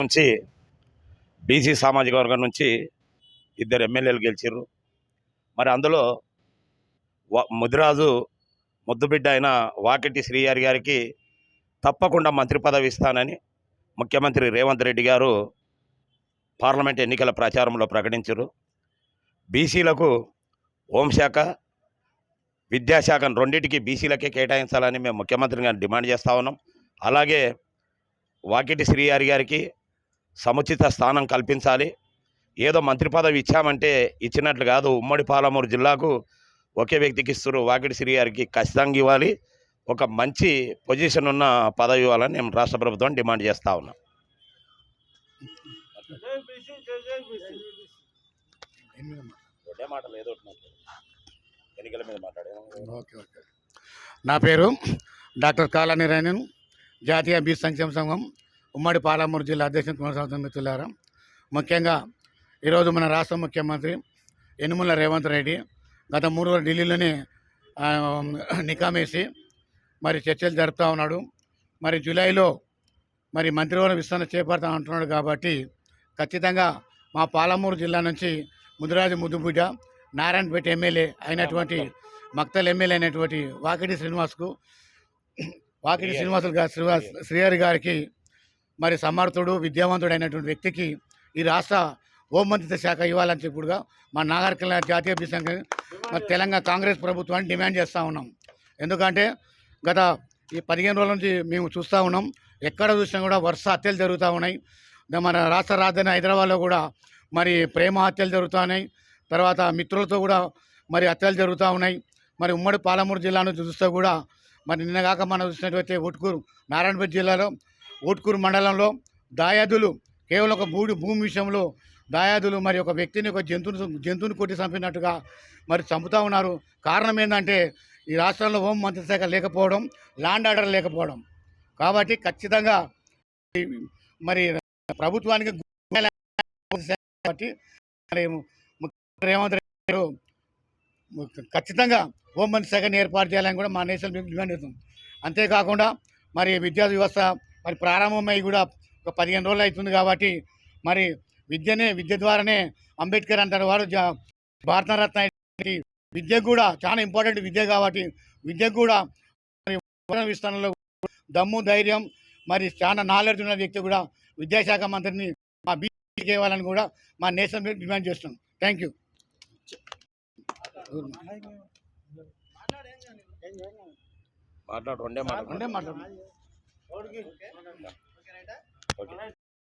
నుంచి బీసీ సామాజిక వర్గం నుంచి ఇద్దరు ఎమ్మెల్యేలు గెలిచారు మరి అందులో ముదిరాజు ముద్దుబిడ్డ అయిన వాకిటి శ్రీయారి గారికి తప్పకుండా మంత్రి పదవి ఇస్తానని ముఖ్యమంత్రి రేవంత్ రెడ్డి గారు పార్లమెంట్ ఎన్నికల ప్రచారంలో ప్రకటించారు బీసీలకు హోంశాఖ విద్యాశాఖ రెండింటికి బీసీలకే కేటాయించాలని మేము ముఖ్యమంత్రి గారిని డిమాండ్ చేస్తూ ఉన్నాం. అలాగే వాకిటి శ్రీయారి గారికి సముచిత స్థానం కల్పించాలి. ఏదో మంత్రి పదవి ఇచ్చామంటే ఇచ్చినట్లు కాదు. ఉమ్మడి పాలమూరు జిల్లాకు ఒకే వ్యక్తికి ఇస్తారు వాకిటి శ్రీహరికి ఖచ్చితంగా ఇవ్వాలి. ఒక మంచి పొజిషన్ ఉన్న పదవి ఇవ్వాలని నేను రాష్ట్ర ప్రభుత్వాన్ని డిమాండ్ చేస్తూ ఉన్నాం. నా పేరు డాక్టర్ కాలాని రేణన్ జాతీయ బీచ్ సంక్షేమ సంఘం ఉమ్మడి పాలమూరు జిల్లా అధ్యక్షుడు కొనసాగుతున్న మిత్రులారా ముఖ్యంగా ఈరోజు మన రాష్ట్ర ముఖ్యమంత్రి యనుమల రేవంత్ రెడ్డి గత మూడు రోజులు ఢిల్లీలోనే నికామేసి మరి చర్చలు జరుపుతూ ఉన్నాడు. మరి జూలైలో మరి మంత్రివర్గ విస్తరణ చేపడతా అంటున్నాడు కాబట్టి ఖచ్చితంగా మా పాలమూరు జిల్లా నుంచి ముదిరాజు ముద్దుబిడ్డ నారాయణపేట ఎమ్మెల్యే అయినటువంటి మక్తల్ ఎమ్మెల్యే అయినటువంటి వాకిటి శ్రీనివాస్కు వాకిటి శ్రీనివాసులు గారు శ్రీనివాస్ శ్రీహరి గారికి మరి సమర్థుడు విద్యావంతుడు అయినటువంటి వ్యక్తికి ఈ రాష్ట్ర హోంమంత్రిత్వ శాఖ ఇవ్వాలని చెప్పుడుగా మా నాగరికల జాతీయ బీసీ మరి తెలంగాణ కాంగ్రెస్ ప్రభుత్వాన్ని డిమాండ్ చేస్తూ ఉన్నాం. ఎందుకంటే గత ఈ పదిహేను రోజుల నుంచి మేము చూస్తూ ఉన్నాం. ఎక్కడ చూసినా కూడా వరుస హత్యలు జరుగుతూ ఉన్నాయి. మన రాష్ట్ర రాజధాని హైదరాబాద్లో కూడా మరి ప్రేమ హత్యలు జరుగుతున్నాయి తర్వాత మిత్రులతో కూడా మరి హత్యలు జరుగుతూ ఉన్నాయి. మరి ఉమ్మడి పాలమూరు జిల్లా నుంచి చూస్తే కూడా మరి నిన్నగాక మనం చూసినట్లయితే ఉట్కూరు నారాయణపేట జిల్లాలో ఓట్కూరు మండలంలో దాయాదులు కేవలం ఒక భూమి భూమి విషయంలో దాయాదులు మరి ఒక వ్యక్తిని ఒక జంతువుని జంతువుని కొట్టి చంపినట్టుగా మరి చంపుతూ ఉన్నారు. కారణం ఏంటంటే ఈ రాష్ట్రంలో హోం మంత్రి శాఖ లేకపోవడం ల్యాండ్ ఆర్డర్ లేకపోవడం. కాబట్టి ఖచ్చితంగా మరి ప్రభుత్వానికి కాబట్టి మరి ముఖ్యమంత్రి రేవంత్ రెడ్డి గారు ఖచ్చితంగా హోంమంత్రి శాఖని ఏర్పాటు చేయాలని కూడా మా నేషనల్ డిమాండ్ చేస్తాం అంతేకాకుండా మరి విద్యా వ్యవస్థ మరి ప్రారంభమై కూడా ఒక పదిహేను రోజులు అవుతుంది కాబట్టి మరి విద్యనే విద్య ద్వారానే అంబేద్కర్ అంటారు. వారు భారతరత్న విద్య కూడా చాలా ఇంపార్టెంట్ విద్య కాబట్టి విద్యకు కూడా మరి విస్తరణలో దమ్ము ధైర్యం మరి చాలా నాలెడ్జ్ ఉన్న వ్యక్తి కూడా విద్యాశాఖ మంత్రిని మా బీసీకి ఇవ్వాలని కూడా మా నేషనల్ బ్యాంక్ డిమాండ్ చేస్తున్నాం. థ్యాంక్ యూ మాట్లాడు రెండే మాట్లాడు. అంటే మాట్లాడు. ఓకే.